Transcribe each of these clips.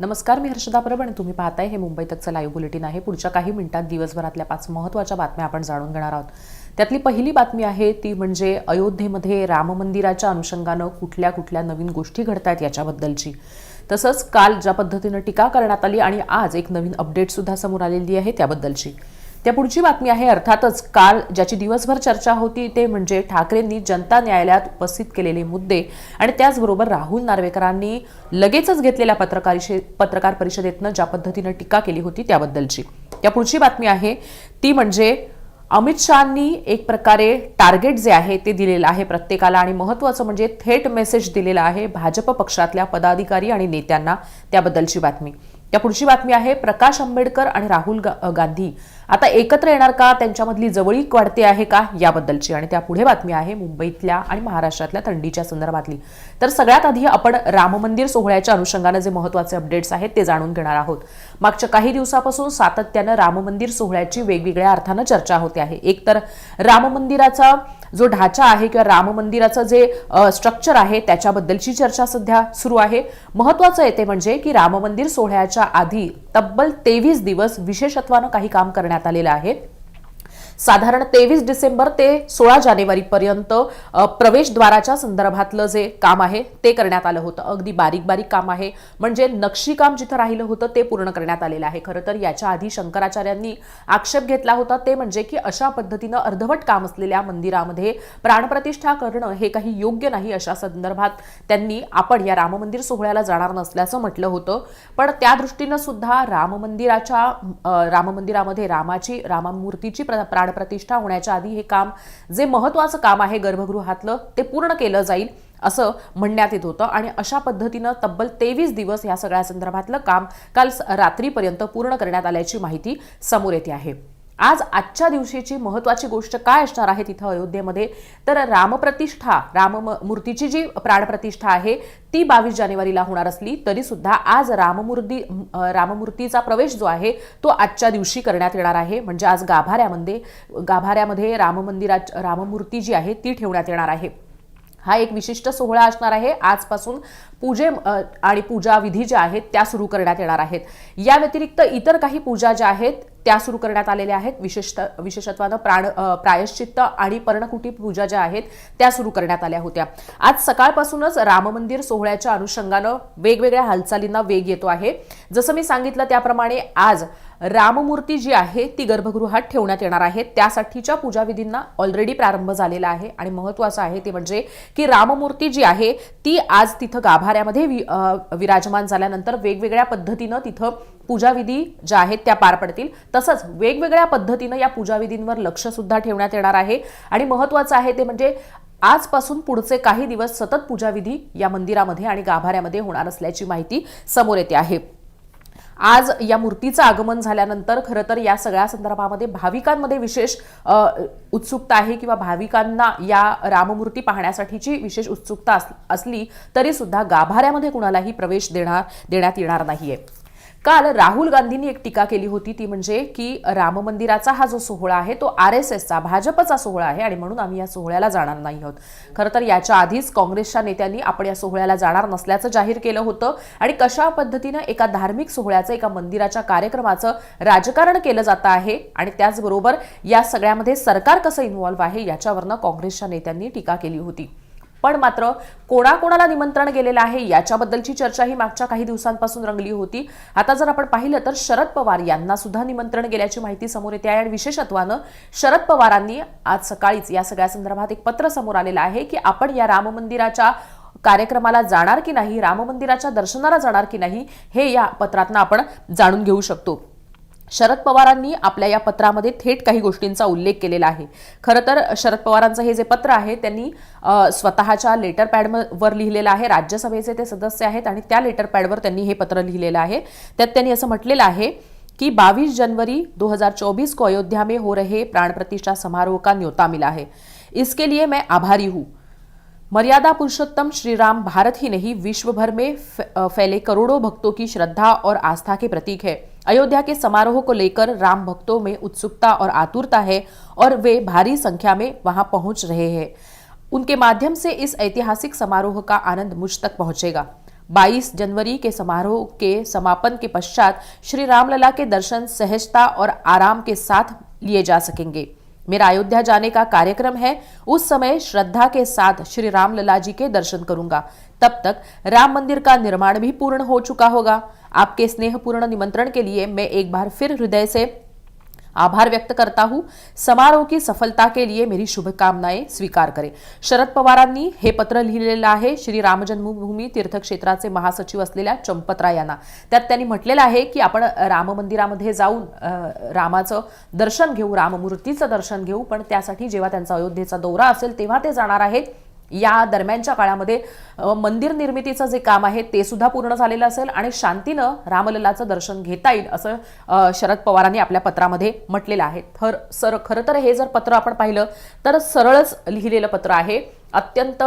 नमस्कार मी हर्षदा परब आणि तुम्ही पाहताय हे मुंबई तकचं लाईव्ह बुलेटिन आहे. पुढच्या काही मिनिटात दिवसभरातल्या पाच महत्त्वाच्या बातम्या आपण जाणून घेणार आहोत. त्यातली पहिली बातमी आहे ती म्हणजे अयोध्येमध्ये राम मंदिराच्या अनुषंगानं कुठल्या कुठल्या नवीन गोष्टी घडत आहेत याच्याबद्दलची. तसंच काल ज्या पद्धतीनं टीका करण्यात आली आणि आज एक नवीन अपडेटसुद्धा समोर आलेली आहे त्याबद्दलची. त्या पुढची बातमी आहे अर्थातच काल ज्याची दिवसभर चर्चा होती ते म्हणजे ठाकरेंनी जनता न्यायालयात उपस्थित केलेले मुद्दे आणि त्याचबरोबर राहुल नार्वेकरांनी लगेचच घेतलेल्या पत्रकारिशे पत्रकार परिषदेतनं ज्या पद्धतीनं टीका केली होती त्याबद्दलची. त्या पुढची बातमी आहे ती म्हणजे अमित शहानी एक प्रकारे टार्गेट जे आहे ते दिलेलं आहे प्रत्येकाला आणि महत्त्वाचं म्हणजे थेट मेसेज दिलेला आहे भाजप पक्षातल्या पदाधिकारी आणि नेत्यांना त्याबद्दलची बातमी. त्या पुढची बातमी आहे प्रकाश आंबेडकर आणि राहुल गा- गांधी आता एकत्र येणार का? त्यांच्यामधली जवळीक वाढते आहे का? याबद्दलची. आणि त्या पुढे बातमी आहे मुंबईतल्या आणि महाराष्ट्रातल्या थंडीच्या संदर्भातली. तर सगळ्यात आधी आपण राम मंदिर सोहळ्याच्या अनुषंगानं जे महत्त्वाचे अपडेट्स आहेत ते जाणून घेणार आहोत. मागच्या काही दिवसापासून सातत्यानं राम मंदिर सोहळ्याची वेगवेगळ्या अर्थानं चर्चा होते आहे. एक तर राम मंदिराचा जो ढाचा आहे किंवा राम मंदिराचं जे स्ट्रक्चर आहे त्याच्याबद्दलची चर्चा सध्या सुरू आहे. महत्वाचं येते म्हणजे की राम मंदिर सोहळ्याच्या आधी तब्बल तेवीस दिवस विशेषत्वानं काही काम करण्यात आलेलं आहे साधारण तेवीस डिसेंबर ते सोळा जानेवारीपर्यंत प्रवेशद्वाराच्या संदर्भातलं जे काम आहे ते करण्यात आलं होतं. अगदी बारीक बारीक काम आहे. म्हणजे नक्षीकाम जिथं राहिलं होतं ते पूर्ण करण्यात आलेलं आहे. खरं तर याच्या आधी शंकराचार्यांनी आक्षेप घेतला होता. ते म्हणजे की अशा पद्धतीनं अर्धवट काम असलेल्या मंदिरामध्ये प्राणप्रतिष्ठा करणं हे काही योग्य नाही अशा संदर्भात त्यांनी आपण या राम मंदिर सोहळ्याला जाणार नसल्याचं म्हटलं होतं. पण त्या दृष्टीनं सुद्धा राम मंदिराच्या राम मंदिरामध्ये रामाची रामामूर्तीची प्र- प्राणप्रतिष्ठा होण्याच्या आधी हे काम जे महत्वाचं काम आहे गर्भगृहातलं ते पूर्ण केलं जाईल असं म्हणण्यात येत होतं. आणि अशा पद्धतीनं तब्बल तेवीस दिवस या सगळ्या संदर्भातलं काम काल रात्रीपर्यंत पूर्ण करण्यात आल्याची माहिती समोर येते आहे. आज आजच्या दिवशीची महत्वाची गोष्ट काय असणार आहे तिथं अयोध्येमध्ये? तर रामप्रतिष्ठा राम मूर्तीची जी प्राणप्रतिष्ठा आहे ती बावीस जानेवारीला होणार असली तरी सुद्धा आज राममूर्ती राममूर्तीचा प्रवेश जो आहे तो आजच्या दिवशी करण्यात येणार आहे. म्हणजे आज गाभाऱ्यामध्ये गाभाऱ्यामध्ये राम मंदिरात राममूर्ती जी आहे ती ठेवण्यात येणार आहे. हा एक विशिष्ट सोहळा असणार आहे. आजपासून पूजे आणि पूजा विधी ज्या आहेत त्या सुरू करण्यात येणार आहेत. या व्यतिरिक्त इतर काही पूजा ज्या आहेत त्या सुरू करण्यात आलेल्या आहेत. विशेषत विशेषत्वानं प्राण प्रायश्चित्त आणि पर्णकुटी पूजा ज्या आहेत त्या सुरू करण्यात आल्या होत्या. आज सकाळपासूनच राम मंदिर सोहळ्याच्या अनुषंगानं वेगवेगळ्या हालचालींना वेग येतो आहे. जसं मी सांगितलं त्याप्रमाणे आज राममूर्ती जी आहे ती गर्भगृहात ठेवण्यात येणार आहे त्यासाठीच्या पूजाविधींना ऑलरेडी प्रारंभ झालेला आहे आणि महत्वाचं आहे ते म्हणजे की राममूर्ती जी आहे ती आज तिथं गाभाऱ्यामध्ये वि- विराजमान झाल्यानंतर वेगवेगळ्या पद्धतीनं तिथं पूजाविधी ज्या आहेत त्या पार पडतील. तसंच वेगवेगळ्या पद्धतीनं या पूजाविधींवर लक्षसुद्धा ठेवण्यात येणार आहे. आणि महत्वाचं आहे ते म्हणजे आजपासून पुढचे काही दिवस सतत पूजाविधी या मंदिरामध्ये आणि गाभाऱ्यामध्ये होणार असल्याची माहिती समोर येते आहे. आज या मूर्तीचं आगमन झाल्यानंतर खरं तर या सगळ्या संदर्भामध्ये भाविकांमध्ये विशेष उत्सुकता आहे किंवा भाविकांना या राममूर्ती पाहण्यासाठीची विशेष उत्सुकता अस- असली तरी सुद्धा गाभाऱ्यामध्ये कुणालाही प्रवेश देणार देण्यात येणार नाहीये. काल राहुल गांधींनी एक टीका केली होती ती म्हणजे की राम मंदिराचा हा जो सोहळा आहे तो आर एस एसचा भाजपचा सोहळा आहे आणि म्हणून आम्ही या सोहळ्याला जाणार नाही आहोत. खरं तर याच्या आधीच काँग्रेसच्या नेत्यांनी आपण या सोहळ्याला जाणार नसल्याचं जाहीर केलं होतं आणि कशा पद्धतीनं एका धार्मिक सोहळ्याचं एका मंदिराच्या कार्यक्रमाचं राजकारण केलं जातं आहे आणि त्याचबरोबर या सगळ्यामध्ये सरकार कसं इन्व्हॉल्व्ह आहे याच्यावरनं काँग्रेसच्या नेत्यांनी टीका केली होती. पण मात्र कोणाकोणाला निमंत्रण गेलेलं आहे याच्याबद्दलची चर्चा ही मागच्या काही दिवसांपासून रंगली होती. आता जर आपण पाहिलं तर शरद पवार यांना सुद्धा निमंत्रण गेल्याची माहिती समोर येते आहे. आणि विशेषत्वानं शरद पवारांनी आज सकाळीच या सगळ्या संदर्भात एक पत्र समोर आलेलं आहे की आपण या राम मंदिराच्या कार्यक्रमाला जाणार की नाही राम मंदिराच्या दर्शनाला जाणार की नाही हे या पत्रातनं आपण जाणून घेऊ शकतो. शरद पवारांनी आपल्या या पत्रामध्ये थेट काही गोष्टींचा उल्लेख केलेला आहे. खरं तर शरद पवारांचं हे जे पत्र आहे त्यांनी स्वतःच्या लेटर पॅडवर लिहिलेलं आहे. राज्यसभेचे ते सदस्य आहेत आणि त्या लेटर पॅडवर त्यांनी हे पत्र लिहिलेलं आहे. त्यात त्यांनी असं म्हटलेलं आहे कि 22 जनवरी 2024 को अयोध्या में हो रहे प्राण प्रतिष्ठा समारोह का न्योता मिला है. इसके लिए मैं आभारी हूँ। मर्यादा पुरुषोत्तम श्री राम भारत ही नहीं विश्व भर में फ- फैले करोड़ों भक्तों की श्रद्धा और आस्था के प्रतीक है। अयोध्या के समारोह को लेकर राम भक्तों में उत्सुकता और आतुरता है और वे भारी संख्या में वहाँ पहुँच रहे हैं। उनके माध्यम से इस ऐतिहासिक समारोह का आनंद मुझ तक पहुंचेगा। 22 जनवरी के समारोह के समापन के पश्चात श्री रामलला के दर्शन सहजता और आराम के साथ लिए जा सकेंगे। मेरा अयोध्या जाने का कार्यक्रम है। उस समय श्रद्धा के साथ श्री रामलला जी के दर्शन करूँगा। तब तक राम मंदिर का निर्माण भी पूर्ण हो चुका होगा। आपके स्नेहपूर्ण निमंत्रण के लिए मैं एक बार फिर हृदय से आभार व्यक्त करता हूं। समारोह की सफलता के लिए मेरी शुभकामनाएं स्वीकार करें। शरद पवारांनी हे पत्र लिहिलेलं आहे श्री राम जन्मभूमी तीर्थक्षेत्राचे महासचिव असलेल्या चंपतरा यांना. त्यात त्यांनी म्हटलेलं आहे की आपण राम मंदिरामध्ये जाऊन रामाचं दर्शन घेऊ राममूर्तीचं दर्शन घेऊ पण त्यासाठी जेव्हा त्यांचा अयोध्येचा दौरा असेल तेव्हा ते जाणार आहेत. या दरम्यानच्या काळामध्ये मंदिर निर्मितीचं जे काम आहे ते सुद्धा पूर्ण झालेलं असेल आणि शांतीनं रामललाचं दर्शन घेता येईल असं शरद पवारांनी आपल्या पत्रामध्ये म्हटलेलं आहे. तर सर खरं तर हे जर पत्र आपण पाहिलं तर सरळच लिहिलेलं पत्र आहे. अत्यंत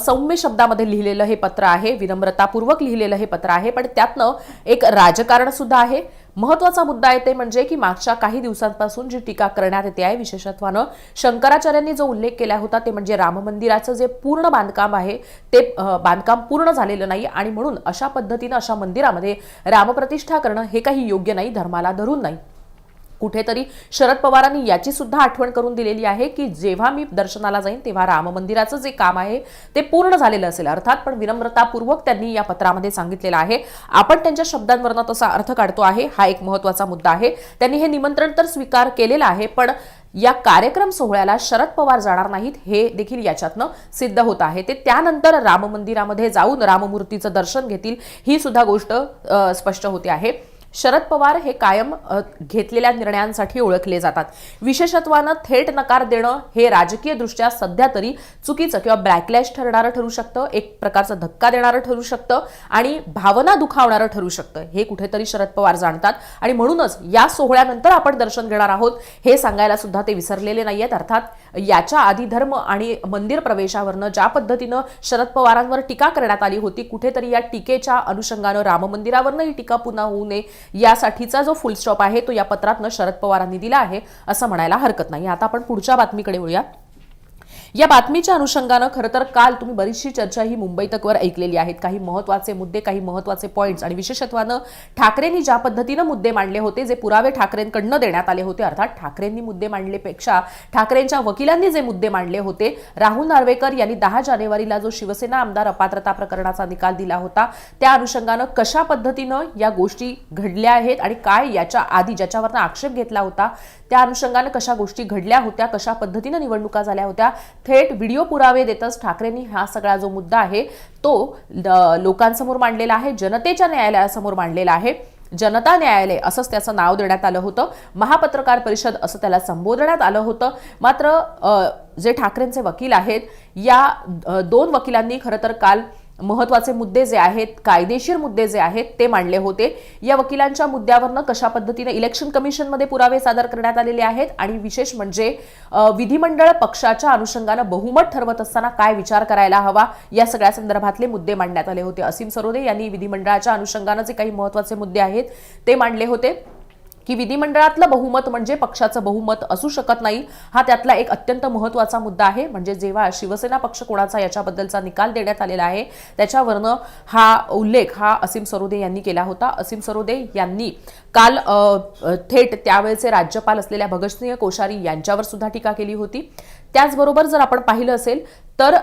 सौम्य शब्दामध्ये लिहिलेलं हे पत्र आहे विनम्रतापूर्वक लिहिलेलं हे पत्र आहे पण त्यातनं एक राजकारण सुद्धा आहे. महत्त्वाचा मुद्दा आहे ते म्हणजे की मागच्या काही दिवसांपासून जी टीका करण्यात येते आहे विशेषत्वानं शंकराचार्यांनी जो उल्लेख केला होता ते म्हणजे राम मंदिराचं जे पूर्ण बांधकाम आहे ते बांधकाम पूर्ण झालेलं नाही आणि म्हणून अशा पद्धतीनं अशा मंदिरामध्ये रामप्रतिष्ठा करणं हे काही योग्य नाही धर्माला धरून नाही. कुठेतरी शरद पवारांनी याची सुद्धा आठवण करून दिलेली आहे की जेव्हा मी दर्शनाला जाईन तेव्हा राम मंदिराचं जे काम आहे ते पूर्ण झालेलं असेल. अर्थात पण विनम्रतापूर्वक त्यांनी या पत्रामध्ये सांगितलेलं आहे. आपण त्यांच्या शब्दांवरनं तसा अर्थ काढतो आहे. हा एक महत्त्वाचा मुद्दा आहे. त्यांनी हे निमंत्रण तर स्वीकार केलेलं आहे पण या कार्यक्रम सोहळ्याला शरद पवार जाणार नाहीत हे देखील याच्यातनं सिद्ध होत आहे. ते त्यानंतर राम मंदिरामध्ये जाऊन राममूर्तीचं दर्शन घेतील ही सुद्धा गोष्ट स्पष्ट होते आहे. शरद पवार हे कायम घेतलेल्या निर्णयांसाठी ओळखले जातात. विशेषत्वानं थेट नकार देणं हे राजकीय दृष्ट्या सध्या तरी चुकीचं किंवा बॅकलॅश ठरणारं ठरू शकतं एक प्रकारचा धक्का देणारं ठरू शकतं आणि भावना दुखावणारं ठरू शकतं. हे कुठेतरी शरद पवार जाणतात आणि म्हणूनच या सोहळ्यानंतर आपण दर्शन घेणार आहोत. हे सांगायला सुद्धा ते विसरलेले नाही आहेत अर्थात याच्या आधी धर्म आणि मंदिर प्रवेशावरनं ज्या पद्धतीनं शरद पवारांवर टीका करण्यात आली होती कुठेतरी या टीकेच्या अनुषंगानं राम मंदिरावरनं ही टीका पुन्हा होऊ नये यासाठीचा जो फुल स्टॉप आहे तो या पत्रातनं शरद पवारांनी दिला आहे असं म्हणायला हरकत नाही. आता आपण पुढच्या बातमीकडे वळूया या बातमीच्या अनुषंगानं खरं तर काल तुम्ही बरीचशी चर्चा ही मुंबई तकवर ऐकलेली आहेत. काही महत्त्वाचे मुद्दे काही महत्त्वाचे पॉईंट्स आणि विशेषत्वानं ठाकरेंनी ज्या पद्धतीनं मुद्दे मांडले होते जे पुरावे ठाकरेंकडनं देण्यात आले होते अर्थात ठाकरेंनी मुद्दे मांडलेपेक्षा ठाकरेंच्या वकिलांनी जे मुद्दे मांडले होते राहुल नार्वेकर यांनी दहा जानेवारीला जो शिवसेना आमदार अपात्रता प्रकरणाचा निकाल दिला होता त्या अनुषंगानं कशा पद्धतीनं या गोष्टी घडल्या आहेत आणि काय याच्या आधी ज्याच्यावरनं आक्षेप घेतला होता त्या अनुषंगानं कशा गोष्टी घडल्या होत्या कशा पद्धतीनं निवडणुका झाल्या होत्या थेट व्हिडिओ पुरावे देतच ठाकरेंनी हा सगळा जो मुद्दा आहे तो ल- लोकांसमोर मांडलेला आहे जनतेच्या न्यायालयासमोर मांडलेला आहे. जनता न्यायालय असंच त्याचं नाव देण्यात आलं होतं. महापत्रकार परिषद असं त्याला संबोधण्यात आलं होतं. मात्र जे ठाकरेंचे वकील आहेत या दोन वकिलांनी खरं तर काल महत्त्वाचे मुद्दे जे आहेत कायदेशीर मुद्दे जे आहेत ते मांडले होते. या वकिलांच्या मुद्द्यावरनं कशा पद्धतीने इलेक्शन कमिशनमध्ये पुरावे सादर करण्यात आलेले आहेत आणि विशेष म्हणजे विधिमंडळ पक्षाच्या अनुषंगानं बहुमत ठरवत असताना काय विचार करायला हवा या सगळ्या संदर्भातले मुद्दे मांडण्यात आले होते. असीम सरोदे यांनी विधिमंडळाच्या अनुषंगानं जे काही महत्त्वाचे मुद्दे आहेत ते मांडले होते. की विधिमंडळातलं बहुमत म्हणजे पक्षाचं बहुमत असू शकत नाही हा त्यातला एक अत्यंत महत्त्वाचा मुद्दा आहे. म्हणजे जेव्हा शिवसेना पक्ष कोणाचा याच्याबद्दलचा निकाल देण्यात आलेला आहे त्याच्यावरनं हा उल्लेख हा असीम सरोदे यांनी केला होता. असीम सरोदे यांनी काल थेट त्यावेळेचे राज्यपाल असलेल्या भगतसिंह कोश्यारी यांच्यावर सुद्धा टीका केली होती. त्याचबरोबर जर आपण पाहिलं असेल तर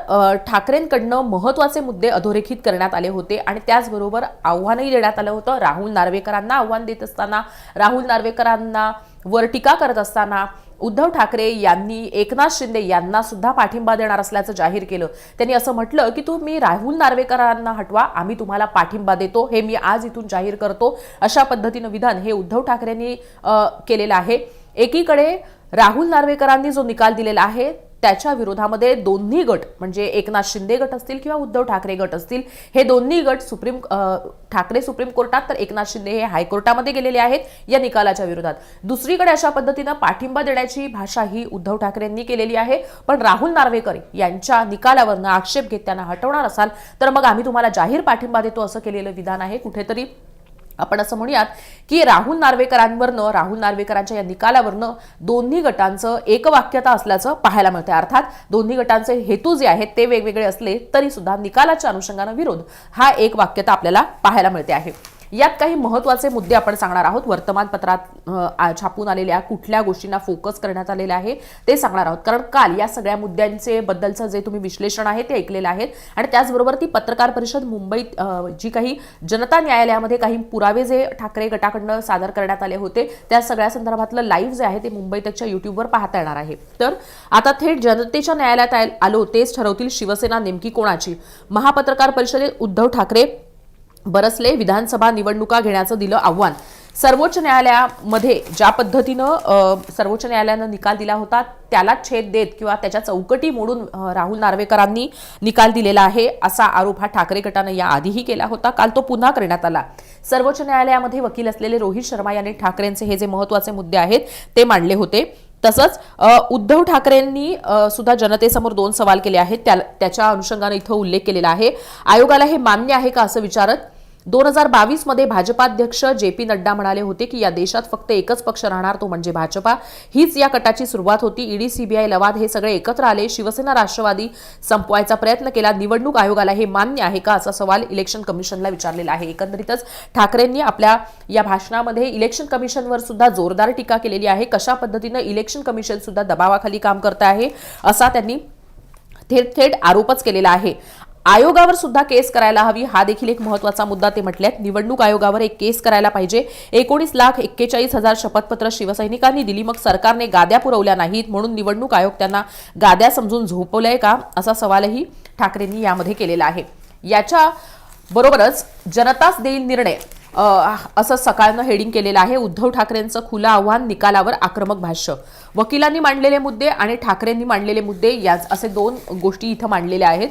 ठाकरेंकडनं महत्त्वाचे मुद्दे अधोरेखित करण्यात आले होते आणि त्याचबरोबर आव्हानही देण्यात आलं होतं. राहुल नार्वेकरांना आव्हान देत असताना राहुल नार्वेकरांना वर टीका करत असताना उद्धव ठाकरे यांनी एकनाथ शिंदे यांना सुद्धा पाठिंबा देणार असल्याचं जाहीर केलं. त्यांनी असं म्हटलं की तुम्ही राहुल नार्वेकरांना हटवा आम्ही तुम्हाला पाठिंबा देतो हे मी आज इथून जाहीर करतो. अशा पद्धतीनं विधान हे उद्धव ठाकरेंनी केलेलं आहे. एकीकडे राहुल नार्वेकरांनी जो निकाल दिलेला आहे त्याच्या विरोधामध्ये दोन्ही गट म्हणजे एकनाथ शिंदे गट असतील किंवा उद्धव ठाकरे गट असतील हे दोन्ही गट सुप्रीम ठाकरे सुप्रीम कोर्टात तर एकनाथ शिंदे हे हायकोर्टामध्ये गेलेले आहेत या निकालाच्या विरोधात. दुसरीकडे अशा पद्धतीनं पाठिंबा देण्याची भाषा ही उद्धव ठाकरेंनी केलेली आहे. पण राहुल नार्वेकर यांच्या निकालावरनं आक्षेप घेत त्यांना हटवणार असाल तर मग आम्ही तुम्हाला जाहीर पाठिंबा देतो असं केलेलं विधान आहे. कुठेतरी आपण असं म्हणूयात की राहुल नार्वेकरांवरनं राहुल नार्वेकरांच्या या निकालावरनं दोन्ही गटांचं एकवाक्यता असल्याचं पाहायला मिळते अर्थात दोन्ही गटांचे हेतू जे आहेत ते वेगवेगळे असले तरी सुद्धा निकालाच्या अनुषंगानं विरोध हा एक वाक्यता आपल्याला पाहायला मिळते आहे. यात काही महत्त्वाचे मुद्दे आपण सांगणार आहोत. वर्तमानपत्रात छापून आलेल्या कुठल्या गोष्टींना फोकस करण्यात आलेले आहे ते सांगणार आहोत. कारण काल या सगळ्या मुद्द्यांचे बद्दलचं जे तुम्ही विश्लेषण आहे ते ऐकलेलं आहे आणि त्याचबरोबर ती पत्रकार परिषद मुंबईत जी काही जनता न्यायालयामध्ये काही पुरावे जे ठाकरे गटाकडनं सादर करण्यात आले होते त्या सगळ्या संदर्भातलं लाईव्ह जे आहे ते मुंबईतच्या युट्यूबवर पाहता येणार आहे. तर आता थेट जनतेच्या न्यायालयात आलो तेच ठरवतील शिवसेना नेमकी कोणाची? महापत्रकार परिषदेत उद्धव ठाकरे बरसले विधानसभा निवडणुका घेण्याचं दिलं आव्हान. सर्वोच्च न्यायालयामध्ये ज्या पद्धतीनं सर्वोच्च न्यायालयानं निकाल दिला होता त्याला छेद देत किंवा त्याच्या चौकटी मोडून राहुल नार्वेकरांनी निकाल दिलेला आहे असा आरोप हा ठाकरे गटानं याआधीही केला होता. काल तो पुन्हा करण्यात आला. सर्वोच्च न्यायालयामध्ये वकील असलेले रोहित शर्मा यांनी ठाकरेंचे हे जे महत्त्वाचे मुद्दे आहेत ते मांडले होते. तसंच उद्धव ठाकरेंनी सुद्धा जनतेसमोर दोन सवाल केले आहेत. त्या त्याच्या अनुषंगाने इथं उल्लेख केलेला आहे. आयोगाला हे मान्य आहे का असं विचारत दोन हजार बावीसमध्ये भाजपाध्यक्ष जे पी नड्डा म्हणाले होते की या देशात फक्त एकच पक्ष राहणार तो म्हणजे भाजपा. हीच या कटाची सुरुवात होती. ईडी सीबीआय लवाद हे सगळे एकत्र आले. शिवसेना राष्ट्रवादी संपवायचा प्रयत्न केला. निवडणूक आयोगाला हे मान्य आहे का असा सवाल इलेक्शन कमिशनला विचारलेला आहे. एकंदरीतच ठाकरेंनी आपल्या या भाषणामध्ये इलेक्शन कमिशनवर सुद्धा जोरदार टीका केलेली आहे. कशा पद्धतीनं इलेक्शन कमिशन सुद्धा दबावाखाली काम करत आहे असा त्यांनी थेट थेट आरोपच केलेला आहे. आयोगावर सुद्धा केस करायला हवी. हा देखील एक महत्त्वाचा मुद्दा ते म्हटल्यात निवडणूक आयोगावर एक केस करायला पाहिजे. एकोणीस लाख एक्केचाळीस हजार शपथपत्र शिवसैनिकांनी दिली. मग सरकारने गाद्या पुरवल्या नाहीत म्हणून निवडणूक आयोग त्यांना गाद्या समजून झोपवलंय का? असा सवालही ठाकरेंनी यामध्ये केलेला आहे. याच्या बरोबरच जनताच देईल निर्णय. असं सकाळनं हेडिंग केलेलं आहे. उद्धव ठाकरेंचं खुलं आव्हान निकालावर आक्रमक भाष्य. वकिलांनी मांडलेले मुद्दे आणि ठाकरेंनी मांडलेले मुद्दे याच असे दोन गोष्टी इथं मांडलेल्या आहेत.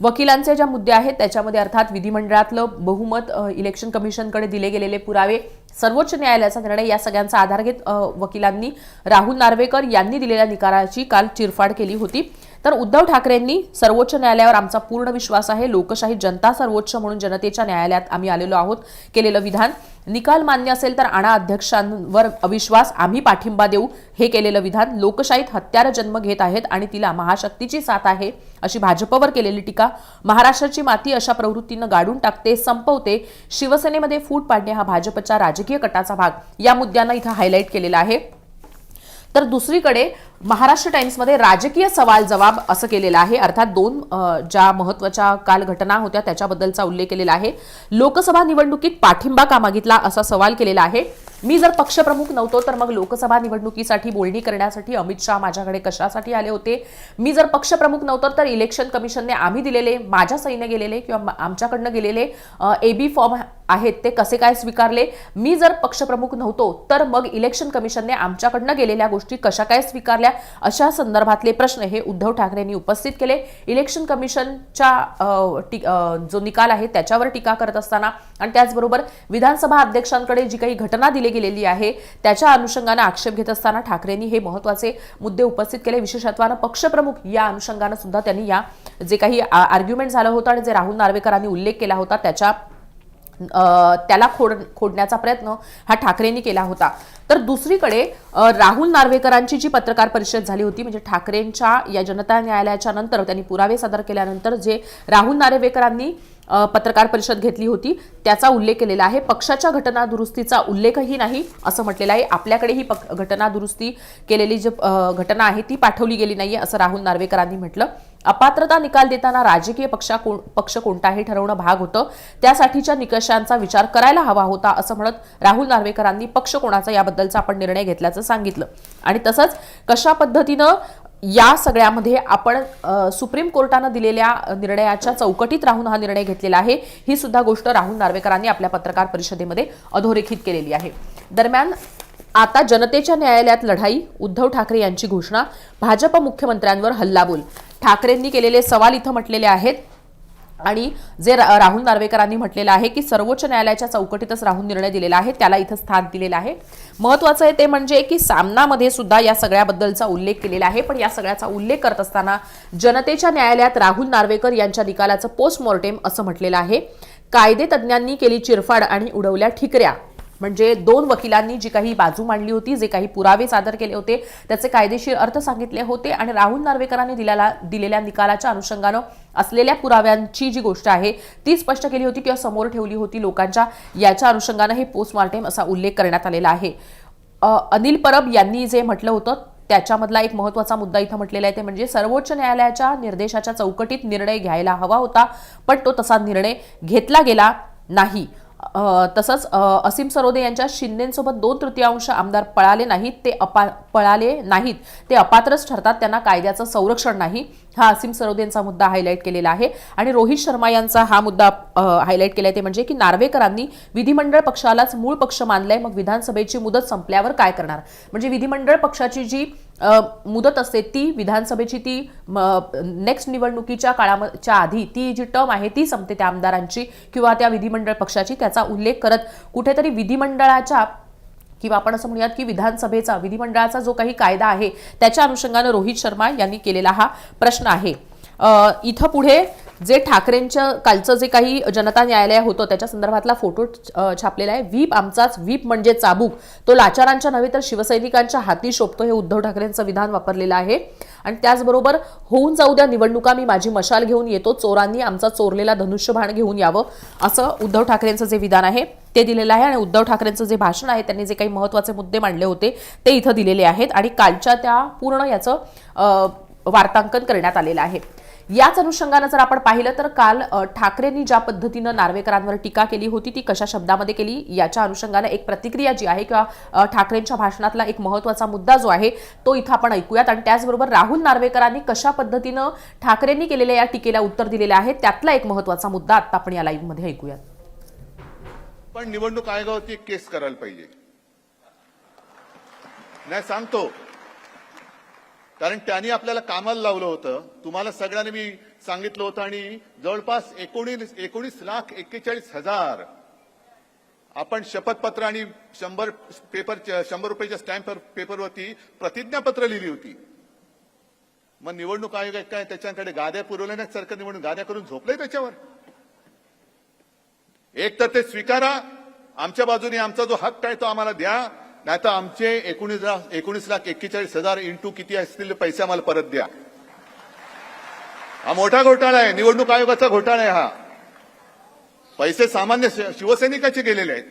वकिलांचे ज्या मुद्दे आहेत त्याच्यामध्ये अर्थात विधिमंडळातलं बहुमत इलेक्शन कमिशनकडे दिले गेलेले पुरावे सर्वोच्च न्यायालयाचा निर्णय या सगळ्यांचा आधार घेत वकिलांनी राहुल नार्वेकर यांनी दिलेल्या निकालाची काल चिरफाड केली होती. तर उद्धव ठाकरेंनी सर्वोच्च न्यायालयावर आमचा पूर्ण विश्वास आहे. लोकशाही जनता सर्वोच्च म्हणून जनतेच्या न्यायालयात आम्ही आलेलो आहोत. केलेलं विधान निकाल मान्य असेल तर आणा अध्यक्षांवर अविश्वास आम्ही पाठिंबा देऊ. हे केलेलं विधान लोकशाहीत हत्यार जन्म घेत आहेत आणि तिला महाशक्तीची साथ आहे अशी भाजपवर केलेली टीका महाराष्ट्राची माती अशा प्रवृत्तीनं गाडून टाकते संपवते. शिवसेनेमध्ये फूट पाडणे हा भाजपच्या राजकीय कटाचा भाग. या मुद्द्यांना इथं हायलाईट केलेला आहे. तर दुसरीकडे महाराष्ट्र टाइम्समध्ये राजकीय सवाल जवाब असं केलेलं आहे. अर्थात दोन ज्या महत्त्वाच्या काल घटना होत्या त्याच्याबद्दलचा उल्लेख केलेला आहे. लोकसभा निवडणुकीत पाठिंबा का मागितला असा सवाल केलेला आहे. मी जर पक्षप्रमुख नव्हतो तर मग लोकसभा निवडणुकीसाठी बोलणी करण्यासाठी अमित शहा माझ्याकडे कशासाठी आले होते? मी जर पक्षप्रमुख नव्हतो तर इलेक्शन कमिशनने आम्ही दिलेले माझ्या सैन्य गेलेले किंवा म- आमच्याकडनं गेलेले ए बी फॉर्म आहेत ते कसे काय स्वीकारले? मी जर पक्षप्रमुख नव्हतो तर मग इलेक्शन कमिशनने आमच्याकडनं गेलेल्या गोष्टी कशा काय स्वीकारल्या अशा संदर्भातले प्रश्न हे उद्धव ठाकरेंनी उपस्थित केले. इलेक्शन कमिशनच्या टी- जो निकाल आहे त्याच्यावर टीका करत असताना आणि त्याचबरोबर विधानसभा अध्यक्षांकडे जी काही घटना दिली गेलेली आहे त्याच्या अनुषंगानं आक्षेप घेत असताना ठाकरेंनी हे महत्त्वाचे मुद्दे उपस्थित केले. विशेषत्वानं पक्षप्रमुख या अनुषंगानं सुद्धा त्यांनी या जे काही आर्ग्युमेंट झालं होतं आणि जे राहुल नार्वेकरांनी उल्लेख केला होता त्याच्या त्याला खोड खोडण्याचा प्रयत्न हा ठाकरेंनी केला होता. तर दुसरीकडे राहुल नार्वेकरांची जी पत्रकार परिषद झाली होती म्हणजे ठाकरेंच्या या जनता न्यायालयाच्या नंतर त्यांनी पुरावे सादर केल्यानंतर जे राहुल नार्वेकरांनी पत्रकार परिषद घेतली होती त्याचा उल्लेख केलेला आहे. पक्षाच्या घटना दुरुस्तीचा उल्लेखही नाही असं म्हटलेलं आहे. आपल्याकडे ही पक- घटना दुरुस्ती केलेली जी घटना आहे ती पाठवली गेली नाहीये असं राहुल नार्वेकरांनी म्हटलं. अपात्रता निकाल देताना राजकीय पक्षा कोण- पक्ष कोणताही ठरवणं भाग होतं. त्यासाठीच्या निकषांचा विचार करायला हवा होता असं म्हणत राहुल नार्वेकरांनी पक्ष कोणाचा याबद्दलचा आपण निर्णय घेतल्याचं सांगितलं. आणि तसंच कशा पद्धतीनं या सगळ्यामध्ये आपण सुप्रीम कोर्टानं दिलेल्या निर्णयाच्या चौकटीत राहून हा निर्णय घेतलेला आहे ही सुद्धा गोष्ट राहुल नार्वेकरांनी आपल्या पत्रकार परिषदेमध्ये अधोरेखित केलेली आहे. दरम्यान आता जनतेच्या न्यायालयात लढाई उद्धव ठाकरे यांची घोषणा भाजप मुख्यमंत्र्यांवर हल्लाबोल. ठाकरेंनी केलेले सवाल इथं म्हटलेले आहेत आणि जे रा- राहुल नार्वेकरांनी म्हटलेलं आहे की सर्वोच्च न्यायालयाच्या चौकटीतच राहून निर्णय दिलेला आहे त्याला इथं स्थान दिलेलं आहे. महत्वाचं आहे ते म्हणजे की सामनामध्ये सुद्धा या सगळ्याबद्दलचा उल्लेख केलेला आहे पण या सगळ्याचा उल्लेख करत असताना जनतेच्या न्यायालयात राहुल नार्वेकर यांच्या निकालाचं पोस्टमॉर्टेम असं म्हटलेलं आहे. कायदे तज्ज्ञांनी केली चिरफाड आणि उडवल्या ठिकऱ्या. म्हणजे दोन वकिलांनी जी काही बाजू मांडली होती जे काही पुरावे सादर केले होते त्याचे कायदेशीर अर्थ सांगितले होते आणि राहुल नार्वेकरांनी दिलेला दिलेल्या निकालाच्या अनुषंगानं असलेल्या पुराव्यांची जी गोष्ट आहे ती स्पष्ट केली होती किंवा समोर ठेवली होती लोकांच्या. याच्या अनुषंगानं हे पोस्टमार्टम असा उल्लेख करण्यात आलेला आहे. अनिल परब यांनी जे म्हटलं होतं त्याच्यामधला एक महत्त्वाचा मुद्दा इथं म्हटलेला आहे ते म्हणजे सर्वोच्च न्यायालयाच्या निर्देशाच्या चौकटीत निर्णय घ्यायला हवा होता पण तो तसा निर्णय घेतला गेला नाही. तसंच असीम सरोदे यांच्या शिंदेसोबत दोन तृतीयांश आमदार पळाले नाहीत ते अपा पळाले नाहीत. ते अपात्रच ठरतात त्यांना कायद्याचं संरक्षण नाही. हा असीम सरोदेंचा मुद्दा हायलाईट केलेला आहे. आणि रोहित शर्मा यांचा हा मुद्दा हायलाईट केलाय ते म्हणजे की नार्वेकरांनी विधिमंडळ पक्षालाच मूळ पक्ष मानलाय मग विधानसभेची मुदत संपल्यावर काय करणार? म्हणजे विधिमंडळ पक्षाची जी मुदत असते ती विधानसभेची ती नेक्स्ट निवडणुकीच्या काळाच्या आधी ती जी टर्म आहे ती संपते त्या आमदारांची किंवा त्या विधिमंडळ पक्षाची त्याचा उल्लेख करत कुठेतरी विधिमंडळाच्या किंवा आपण असं म्हणूयात की विधानसभेचा विधिमंडळाचा जो काही कायदा आहे त्याच्या अनुषंगानं रोहित शर्मा यांनी केलेला हा प्रश्न आहे. इथं पुढे जे ठाकरेंच्या कालचं जे काही जनता न्यायालय होतं त्याच्या संदर्भातला फोटो छापलेला आहे. व्हीप आमचाच व्हीप म्हणजे चाबूक. तो लाचारांच्या नव्हे तर शिवसैनिकांच्या हाती शोभतो हे उद्धव ठाकरेंचं विधान वापरलेलं आहे. आणि त्याचबरोबर होऊन जाऊ द्या निवडणुका मी माझी मशाल घेऊन येतो चोरांनी आमचा चोरलेला धनुष्यबाण घेऊन यावं असं उद्धव ठाकरेंचं जे विधान आहे. ते दिलेलं आहे. आणि उद्धव ठाकरेंचं जे भाषण आहे त्यांनी जे काही महत्त्वाचे मुद्दे मांडले होते ते इथं दिलेले आहेत. आणि कालच्या त्या पूर्ण याचं वार्तांकन करण्यात आलेलं आहे. याच अनुषंगानं जर आपण पाहिलं तर काल ठाकरेंनी ज्या पद्धतीनं नार्वेकरांवर टीका केली होती ती कशा शब्दामध्ये केली याच्या अनुषंगानं एक प्रतिक्रिया जी आहे किंवा ठाकरेंच्या भाषणातला एक महत्त्वाचा मुद्दा जो आहे तो इथं आपण ऐकूयात. आणि त्याचबरोबर राहुल नार्वेकरांनी कशा पद्धतीनं ठाकरेंनी केलेल्या या टीकेला उत्तर दिलेलं आहे त्यातला एक महत्त्वाचा मुद्दा आता आपण या लाईव्हमध्ये ऐकूयात. पण निवडणूक आयोगावरती केस करायला पाहिजे. नाही सांगतो. कारण त्यांनी आपल्याला कामाला लावलं होतं. तुम्हाला सगळ्यांनी मी सांगितलं होतं आणि जवळपास एकोणीस एकोणीस लाख एक्केचाळीस हजार आपण शपथपत्र आणि शंभर पेपर शंभर रुपयाच्या स्टॅम्प पेपरवरती प्रतिज्ञापत्र लिहिली होती. मग निवडणूक आयोग आहे काय त्याच्याकडे गाद्या पुरवल्या नाही सरकार निवडणूक गाद्या करून झोपलंय त्याच्यावर. एक तर ते स्वीकारा. आमच्या बाजूने आमचा जो हक्क आहे तो आम्हाला द्या. नाही तर आमचे एकोणीस लाख एकोणीस लाख एक्केचाळीस हजार इंटू किती असतील पैसे आम्हाला परत द्या. हा मोठा घोटाळा आहे. निवडणूक आयोगाचा घोटाळा आहे हा. पैसे सामान्य शिवसैनिकाचे गेलेले आहेत.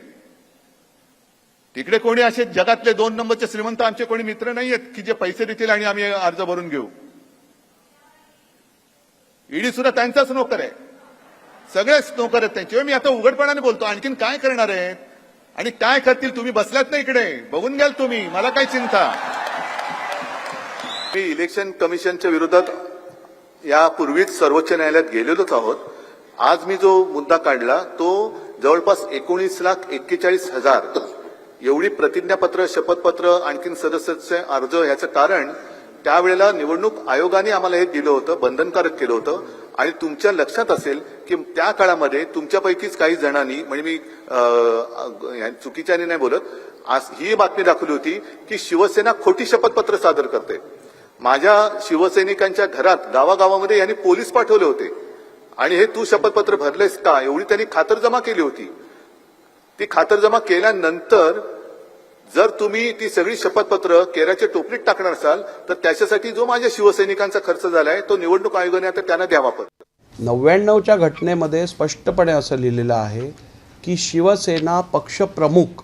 तिकडे कोणी असे जगातले दोन नंबरचे श्रीमंत आमचे कोणी मित्र नाही आहेत की जे पैसे देतील आणि आम्ही अर्ज भरून घेऊ. ईडी सुद्धा त्यांचाच नोकर आहे. सगळेच नोकर आहेत त्यांचे. मी आता उघडपणाने बोलतो. आणखीन काय करणार आहेत? आणि काय करतील? तुम्ही बसल्यात ना इकडे. बघून घ्याल तुम्ही. मला काय चिंता. मी इलेक्शन कमिशनच्या विरोधात यापूर्वीच सर्वोच्च न्यायालयात गेलेलोच आहोत. आज मी जो मुद्दा काढला तो जवळपास एकोणीस लाख एक्केचाळीस हजार एवढी प्रतिज्ञापत्र शपथपत्र आणखीन सदस्याचे अर्ज ह्याचं कारण त्यावेळेला निवडणूक आयोगाने आम्हाला हे दिलं होतं बंधनकारक केलं होतं. आणि तुमच्या लक्षात असेल की त्या काळामध्ये तुमच्यापैकीच काही जणांनी म्हणजे मी या चुकीच्याने नाही बोलत आज ही बातमी दाखवली होती की शिवसेना खोटी शपथपत्र सादर करते. माझ्या शिवसैनिकांच्या घरात गावागावामध्ये यांनी पोलीस पाठवले होते. आणि हे तू शपथपत्र भरलेस का? एवढी त्यांनी खातरजमा केली होती. ती खातरजमा केल्यानंतर जर तुम्ही ती सगळी शपथपत्र केराच्या टोपलीत टाकणार असाल तर त्याच्यासाठी जो माझ्या शिवसैनिकांचा खर्च झालाय तो निवडणूक आयोगाने आता त्यांना द्यावा पण. नव्याण्णवच्या घटनेमध्ये स्पष्टपणे असं लिहिलेलं आहे की शिवसेना पक्षप्रमुख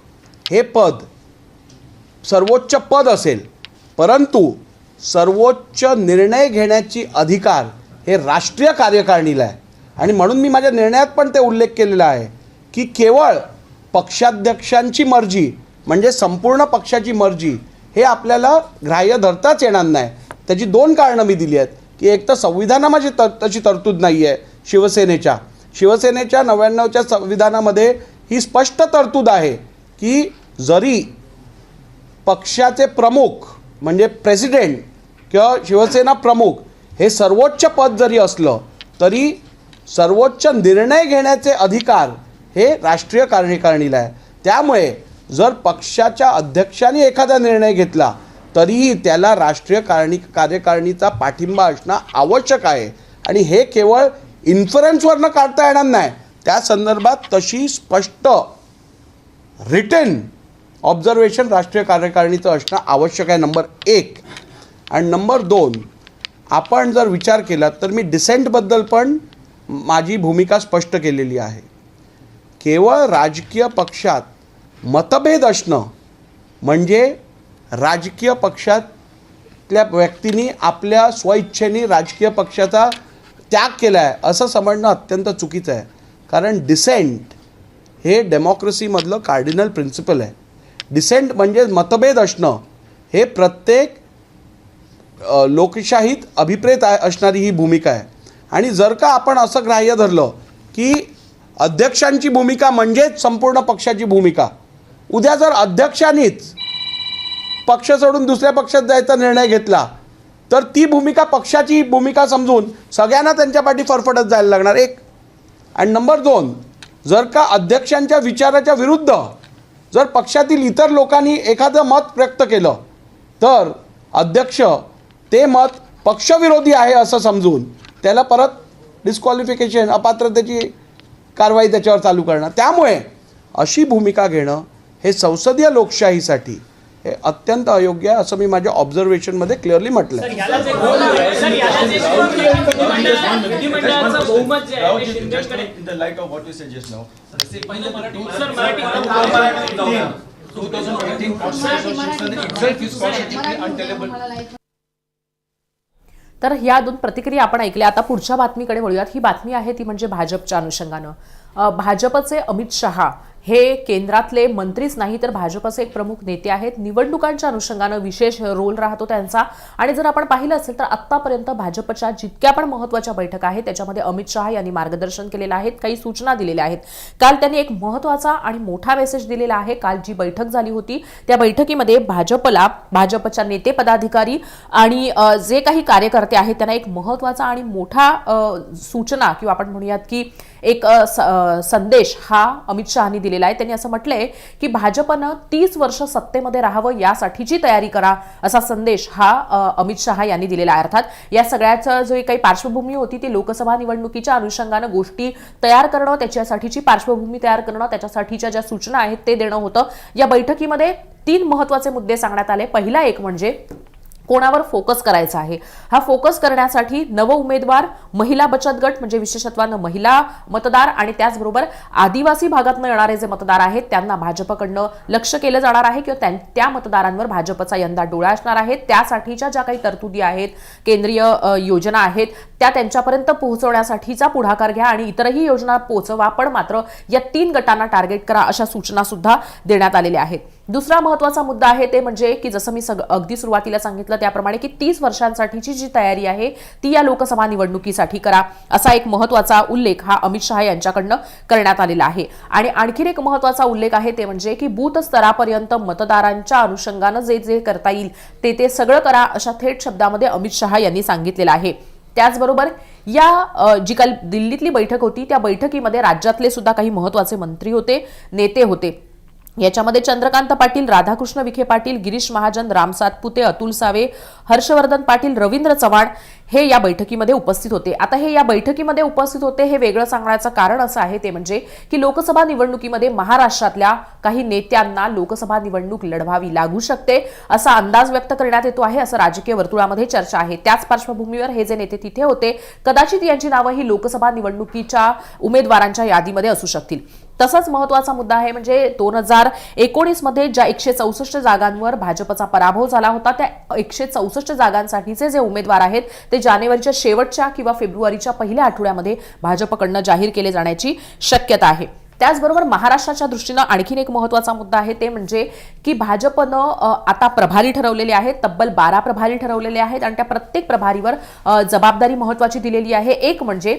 हे पद सर्वोच्च पद असेल परंतु सर्वोच्च निर्णय घेण्याची अधिकार हे राष्ट्रीय कार्यकारिणीला आहे. आणि म्हणून मी माझ्या निर्णयात पण ते उल्लेख केलेला आहे की केवळ पक्षाध्यक्षांची मर्जी म्हणजे संपूर्ण पक्षाची मर्जी हे आपल्याला ग्राह्य धरताच येणार नाही. त्याची दोन कारणं मी दिली आहेत. की एक तर संविधानामध्ये तर तशी तरतूद नाही आहे शिवसेनेच्या. शिवसेनेच्या नव्याण्णवच्या संविधानामध्ये ही स्पष्ट तरतूद आहे की जरी पक्षाचे प्रमुख म्हणजे प्रेसिडेंट किंवा शिवसेना प्रमुख हे सर्वोच्च पद जरी असलं तरी सर्वोच्च निर्णय घेण्याचे अधिकार हे राष्ट्रीय कार्यकारिणीला आहे. त्यामुळे जर पक्षाच्या अध्यक्षाने एखादा निर्णय घेतला तरीही त्याला राष्ट्रीय कारणी कार्यकारिणीचा पाठिंबा असणं आवश्यक आहे. आणि हे केवळ इन्फ्लुएन्सवरनं काढता येणार नाही. त्या संदर्भात तशी स्पष्ट रिटन ऑब्झर्वेशन राष्ट्रीय कार्यकारिणीचं असणं आवश्यक आहे नंबर एक. आणि नंबर दोन आपण जर विचार केला तर मी डिसेंटबद्दल पण माझी भूमिका स्पष्ट केलेली आहे. केवळ राजकीय पक्षात मतभेद असणं म्हणजे राजकीय पक्षातल्या व्यक्तींनी आपल्या स्वइच्छेने राजकीय पक्षाचा त्याग केला आहे असं समजणं अत्यंत चुकीचं आहे. कारण डिसेंट हे डेमोक्रेसीमधलं कार्डिनल प्रिन्सिपल आहे. डिसेंट म्हणजे मतभेद असणं हे प्रत्येक लोकशाहीत अभिप्रेत आहे असणारी ही भूमिका आहे. आणि जर का आपण असं ग्राह्य धरलं की अध्यक्षांची भूमिका म्हणजेच संपूर्ण पक्षाची भूमिका उद्या जर अध्यक्षांनीच पक्ष सोडून दुसऱ्या पक्षात जायचा निर्णय घेतला तर ती भूमिका पक्षाची भूमिका समजून सगळ्यांना त्यांच्या पाठी फरफटत जायला लागणार. एक. आणि नंबर दोन जर का अध्यक्षांच्या विचाराच्या विरुद्ध जर पक्षातील इतर लोकांनी एखादं मत व्यक्त केलं तर अध्यक्ष ते मत पक्षविरोधी आहे असं समजून त्याला परत डिस्क्वालिफिकेशन अपात्रतेची कारवाई त्याच्यावर चालू करणार. त्यामुळे अशी भूमिका घेणं हे संसदीय लोकशाहीसाठी हे अत्यंत अयोग्य आहे असं मी माझ्या ऑब्झर्वेशनमध्ये क्लिअरली म्हटलं आहे यालाच एक सर यालाच एक विधिमंडळाचं विधिमंडळाचं बहुमत जे आहे ते Just शिंदेकडे in the light of what you said just now, sir Marathi 2018 constitution itself is constitutionally untenable. तर ह्या दोन प्रतिक्रिया आपण ऐकल्या. आता पुढच्या बातमीकडे वळूयात. ही बातमी आहे ती म्हणजे भाजपच्या अनुषंगानं. भाजपचे अमित शहा हे केंद्रातले मंत्रीच नाही तर भाजपचे एक प्रमुख नेते आहेत. निवडणुकांच्या अनुषंगानं विशेष रोल राहतो त्यांचा. आणि जर आपण पाहिलं असेल तर आत्तापर्यंत भाजपच्या जितक्या पण महत्त्वाच्या बैठका आहेत त्याच्यामध्ये अमित शहा यांनी मार्गदर्शन केलेलं आहे काही सूचना दिलेल्या आहेत. काल त्यांनी एक महत्त्वाचा आणि मोठा मेसेज दिलेला आहे. काल जी बैठक झाली होती त्या बैठकीमध्ये भाजपला भाजपच्या नेते पदाधिकारी आणि जे काही कार्यकर्ते आहेत त्यांना एक महत्त्वाचा आणि मोठा सूचना किंवा आपण म्हणूयात की एक स- संदेश हा अमित शहानी दिलेला आहे. त्यांनी असं म्हटलंय की भाजपनं तीस वर्ष सत्तेमध्ये राहावं यासाठीची तयारी करा असा संदेश हा अमित शहा यांनी दिलेला आहे. अर्थात या सगळ्याचं जो काही पार्श्वभूमी होती ती लोकसभा निवडणुकीच्या अनुषंगानं गोष्टी तयार करणं त्याच्यासाठीची पार्श्वभूमी तयार करणं त्याच्यासाठीच्या ज्या सूचना आहेत ते देणं होतं. या बैठकीमध्ये तीन महत्त्वाचे मुद्दे सांगण्यात आले. पहिला एक म्हणजे कोणावर फोकस करायचा आहे? हा फोकस करण्यासाठी नव उमेदवार महिला बचत गट म्हणजे विशेषत्वानं महिला मतदार आणि त्याचबरोबर आदिवासी भागातनं येणारे जे मतदार आहेत त्यांना भाजपकडनं लक्ष केलं जाणार आहे किंवा त्यां- त्या मतदारांवर भाजपचा यंदा डोळा असणार आहे. त्यासाठीच्या ज्या काही तरतुदी आहेत केंद्रीय योजना आहेत त्या त्यांच्यापर्यंत पोहोचवण्यासाठीचा पुढाकार घ्या आणि इतरही योजना पोहोचवा पण मात्र या तीन गटांना टार्गेट करा अशा सूचना सुद्धा देण्यात आलेल्या आहेत. दुसरा महत्त्वाचा मुद्दा आहे ते म्हणजे की जसं मी सग अगदी सुरुवातीला सांगितलं त्याप्रमाणे की तीस वर्षांसाठीची जी तयारी आहे ती या लोकसभा निवडणुकीसाठी करा. असा एक महत्त्वाचा उल्लेख हा अमित शहा यांच्याकडनं करण्यात आलेला आहे. आणि आणखीन एक महत्त्वाचा उल्लेख आहे ते म्हणजे की बूथ स्तरापर्यंत मतदारांच्या अनुषंगानं जे जे करता येईल ते ते सगळं करा अशा थेट शब्दामध्ये अमित शहा यांनी सांगितलेलं आहे. त्याचबरोबर या जी काल दिल्लीतली बैठक होती त्या बैठकीमध्ये राज्यातले सुद्धा काही महत्त्वाचे मंत्री होते नेते होते. याच्यामध्ये चंद्रकांत पाटील राधाकृष्ण विखे पाटील गिरीश महाजन राम सातपुते अतुल सावे हर्षवर्धन पाटील रवींद्र चव्हाण हे या बैठकीमध्ये उपस्थित होते. आता हे या बैठकीमध्ये उपस्थित होते हे वेगळं सांगण्याचं कारण असं आहे ते म्हणजे की लोकसभा निवडणुकीमध्ये महाराष्ट्रातल्या काही नेत्यांना लोकसभा निवडणूक लढवावी लागू शकते असा अंदाज व्यक्त करण्यात येतो आहे असं राजकीय वर्तुळामध्ये चर्चा आहे. त्याच पार्श्वभूमीवर हे जे नेते तिथे होते कदाचित यांची नावं ही लोकसभा निवडणुकीच्या उमेदवारांच्या यादीमध्ये असू शकतील. तसाच महत्त्वाचा मुद्दा आहे म्हणजे दोन हजार एकोणीसमध्ये ज्या एकशे चौसष्ट जागांवर भाजपचा पराभव झाला होता त्या एकशे चौसष्ट जागांसाठीचे जे उमेदवार आहेत ते जानेवारीच्या शेवटच्या किंवा फेब्रुवारीच्या पहिल्या आठवड्यामध्ये भाजपकडनं जाहीर केले जाण्याची शक्यता आहे. त्याचबरोबर महाराष्ट्राच्या दृष्टीनं आणखीन एक महत्त्वाचा मुद्दा आहे ते म्हणजे की भाजपनं आता प्रभारी ठरवलेले आहेत तब्बल बारा प्रभारी ठरवलेले आहेत आणि त्या प्रत्येक प्रभारीवर जबाबदारी महत्वाची दिलेली आहे. एक म्हणजे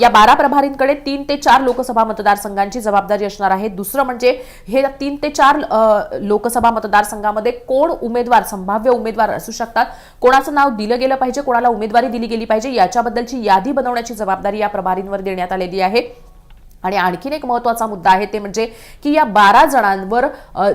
या बारा प्रभारींकडे तीन ते चार लोकसभा मतदारसंघांची जबाबदारी असणार आहे. दुसरं म्हणजे हे तीन ते चार लोकसभा मतदारसंघामध्ये कोण उमेदवार संभाव्य उमेदवार असू शकतात? कोणाचं नाव दिलं गेलं पाहिजे? कोणाला उमेदवारी दिली गेली पाहिजे? याच्याबद्दलची यादी बनवण्याची जबाबदारी या प्रभारींवर देण्यात आलेली आहे. आणि आणखीन एक महत्त्वाचा मुद्दा आहे ते म्हणजे की या बारा जणांवर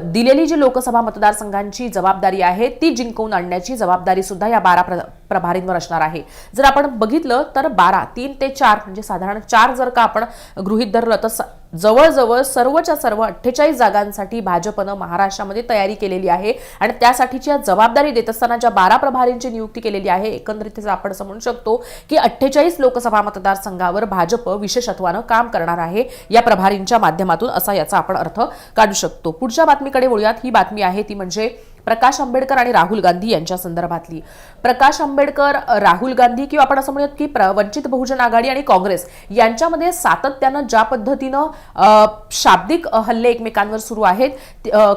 दिलेली जी लोकसभा मतदारसंघांची जबाबदारी आहे ती जिंकवून आणण्याची जबाबदारी सुद्धा या बारा प्र प्रभारींवर असणार आहे. जर आपण बघितलं तर बारा तीन ते चार म्हणजे साधारण चार जर का आपण गृहित धरलं तर जवळजवळ सर्वच्या सर्व अठ्ठेचाळीस जागांसाठी भाजपनं महाराष्ट्रामध्ये तयारी केलेली आहे आणि त्यासाठीची जबाबदारी देत असताना ज्या बारा प्रभारींची नियुक्ती केलेली आहे एकंदरीतच आपण असं म्हणू शकतो की अठ्ठेचाळीस लोकसभा मतदारसंघावर भाजप विशेषत्वानं काम करणार आहे. या प्रभारींच्या माध्यमातून असा याचा आपण अर्थ काढू शकतो. पुढच्या बातमीकडे वळूयात. ही बातमी आहे ती म्हणजे प्रकाश आंबेडकर आणि राहुल गांधी यांच्या संदर्भातली. प्रकाश आंबेडकर राहुल गांधी किंवा आपण असं म्हणूयात की वंचित बहुजन आघाडी आणि काँग्रेस यांच्यामध्ये सातत्यानं ज्या पद्धतीनं शाब्दिक हल्ले एकमेकांवर सुरू आहेत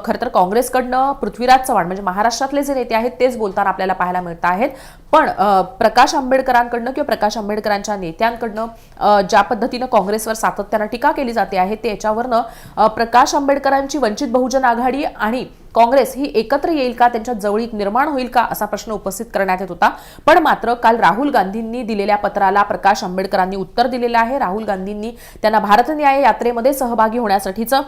खरं तर काँग्रेसकडनं पृथ्वीराज चव्हाण म्हणजे महाराष्ट्रातले जे नेते आहेत तेच बोलताना आपल्याला पाहायला मिळत आहेत. पण प्रकाश आंबेडकरांकडनं किंवा प्रकाश आंबेडकरांच्या नेत्यांकडनं ज्या पद्धतीनं काँग्रेसवर सातत्यानं टीका केली जाते आहे त्याच्यावरनं प्रकाश आंबेडकरांची वंचित बहुजन आघाडी आणि काँग्रेस ही एकत्र येईल का त्यांच्या जवळीक निर्माण होईल का असा प्रश्न उपस्थित करण्यात येत होता. पण मात्र काल राहुल गांधींनी दिलेल्या पत्राला प्रकाश आंबेडकरांनी उत्तर दिलेलं आहे. राहुल गांधींनी त्यांना भारत न्याय यात्रेमध्ये सहभागी होण्यासाठीचं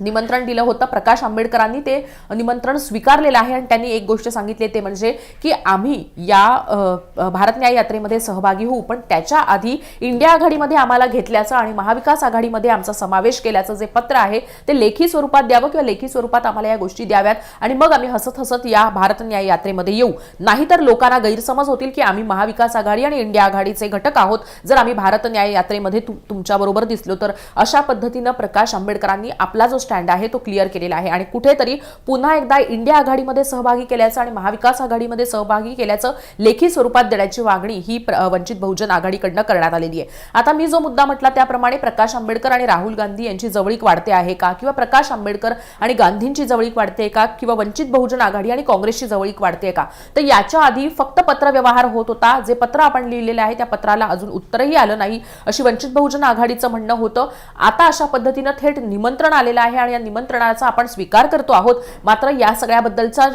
निमंत्रण दिलं होतं. प्रकाश आंबेडकरांनी ते निमंत्रण स्वीकारलेलं आहे आणि त्यांनी एक गोष्ट सांगितली ते म्हणजे की आम्ही या भारत न्याय यात्रेमध्ये सहभागी होऊ पण त्याच्या आधी इंडिया आघाडीमध्ये आम्हाला घेतल्याचं आणि महाविकास आघाडीमध्ये आमचा समावेश केल्याचं जे पत्र आहे ते लेखी स्वरूपात द्यावं किंवा लेखी स्वरूपात आम्हाला या गोष्टी द्याव्यात आणि मग आम्ही हसत हसत या भारत न्याय यात्रेमध्ये येऊ. नाहीतर लोकांना गैरसमज होतील की आम्ही महाविकास आघाडी आणि इंडिया आघाडीचे घटक आहोत. जर आम्ही भारत न्याय यात्रेमध्ये तुमच्याबरोबर दिसलो तर अशा पद्धतीनं प्रकाश आंबेडकरांनी आपला जो स्टँड आहे तो क्लिअर केलेला आहे. आणि कुठेतरी पुन्हा एकदा इंडिया आघाडीमध्ये सहभागी केल्याचं आणि महाविकास आघाडीमध्ये सहभागी केल्याचं लेखी स्वरूपात देण्याची मागणी ही वंचित बहुजन आघाडीकडनं करण्यात आलेली आहे. आता मी जो मुद्दा म्हटला त्याप्रमाणे प्रकाश आंबेडकर आणि राहुल गांधी यांची जवळीक वाढते आहे का? किंवा प्रकाश आंबेडकर आणि गांधींची जवळीक वाढते का? किंवा वंचित बहुजन आघाडी आणि काँग्रेसची जवळीक वाढते का? तर याच्या आधी फक्त पत्रव्यवहार होत होता. जे पत्र आपण लिहिलेलं आहे त्या पत्राला अजून उत्तरही आलं नाही अशी वंचित बहुजन आघाडीचं म्हणणं होतं. आता अशा पद्धतीनं थेट निमंत्रण आलेलं आहे. आणि या निमंत्रणाचा आपण स्वीकार करतो आहोत. मात्र या सगळ्याबद्दलचा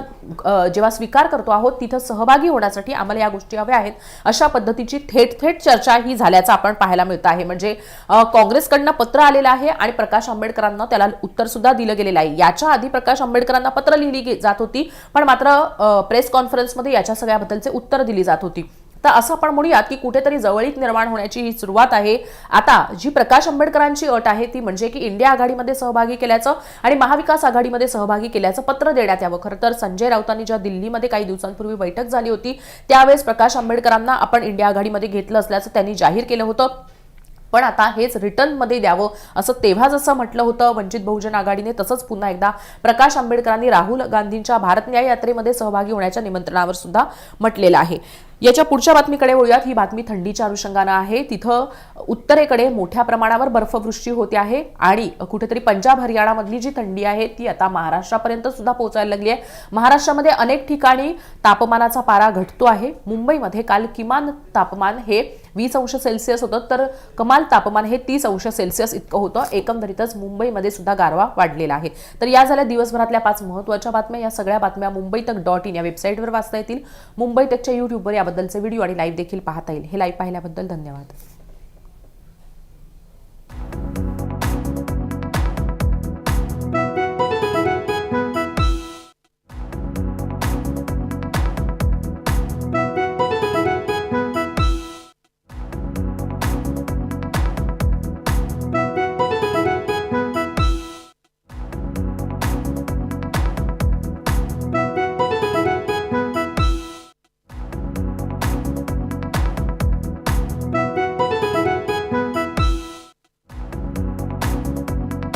जेव्हा स्वीकार करतो आहोत तिथं सहभागी होण्यासाठी आम्हाला या गोष्टी हव्या आहेत. अशा पद्धतीची थेट थेट चर्चा ही झाल्याचं आपण पाहायला मिळतं आहे. म्हणजे काँग्रेसकडनं पत्र आलेलं आहे आणि प्रकाश आंबेडकरांना त्याला उत्तर सुद्धा दिलं गेलेलं आहे. याच्या आधी प्रकाश आंबेडकरांना पत्र लिहिली जात होती पण मात्र प्रेस कॉन्फरन्समध्ये याच्या सगळ्याबद्दलचे उत्तर दिली जात होती. तर असं आपण म्हणूयात की कुठेतरी जवळीक निर्माण होण्याची ही सुरुवात आहे. आता जी प्रकाश आंबेडकरांची अट आहे ती म्हणजे की इंडिया आघाडीमध्ये सहभागी केल्याचं आणि महाविकास आघाडीमध्ये सहभागी केल्याचं पत्र देण्यात यावं. खरं तर संजय राऊतांनी ज्या दिल्लीमध्ये काही दिवसांपूर्वी बैठक झाली होती त्यावेळेस प्रकाश आंबेडकरांना आपण इंडिया आघाडीमध्ये घेतलं असल्याचं त्यांनी जाहीर केलं होतं. पण आता हेच रिटर्नमध्ये द्यावं असं तेव्हा जसं म्हटलं होतं वंचित बहुजन आघाडीने तसंच पुन्हा एकदा प्रकाश आंबेडकरांनी राहुल गांधींच्या भारत न्याय यात्रेमध्ये सहभागी होण्याच्या निमंत्रणावर सुद्धा म्हटलेलं आहे. याच्या पुढच्या बातमीकडे वळूयात. ही बातमी थंडीच्या अनुषंगानं आहे. तिथं उत्तरेकडे मोठ्या प्रमाणावर बर्फवृष्टी होते आहे आणि कुठेतरी पंजाब हरियाणामधली जी थंडी आहे ती आता महाराष्ट्रापर्यंत सुद्धा पोहोचायला लागली आहे. महाराष्ट्रामध्ये अनेक ठिकाणी तापमानाचा पारा घटतो आहे. मुंबईमध्ये काल किमान तापमान हे वीस अंश सेल्सिअस होतं तर कमाल तापमान हे तीस अंश सेल्सिअस इतकं होतं. एकंदरीतच मुंबईमध्ये सुद्धा गारवा वाढलेला आहे. तर या झाल्या दिवसभरातल्या पाच महत्त्वाच्या बातम्या. या सगळ्या बातम्या मुंबई तक डॉट इन या वेबसाईटवर वाचता येतील. मुंबई तकच्या युट्यूबवर याबद्दलचे व्हिडिओ आणि लाईव्ह देखील पाहता येईल. हे लाईव्ह पाहिल्याबद्दल धन्यवाद.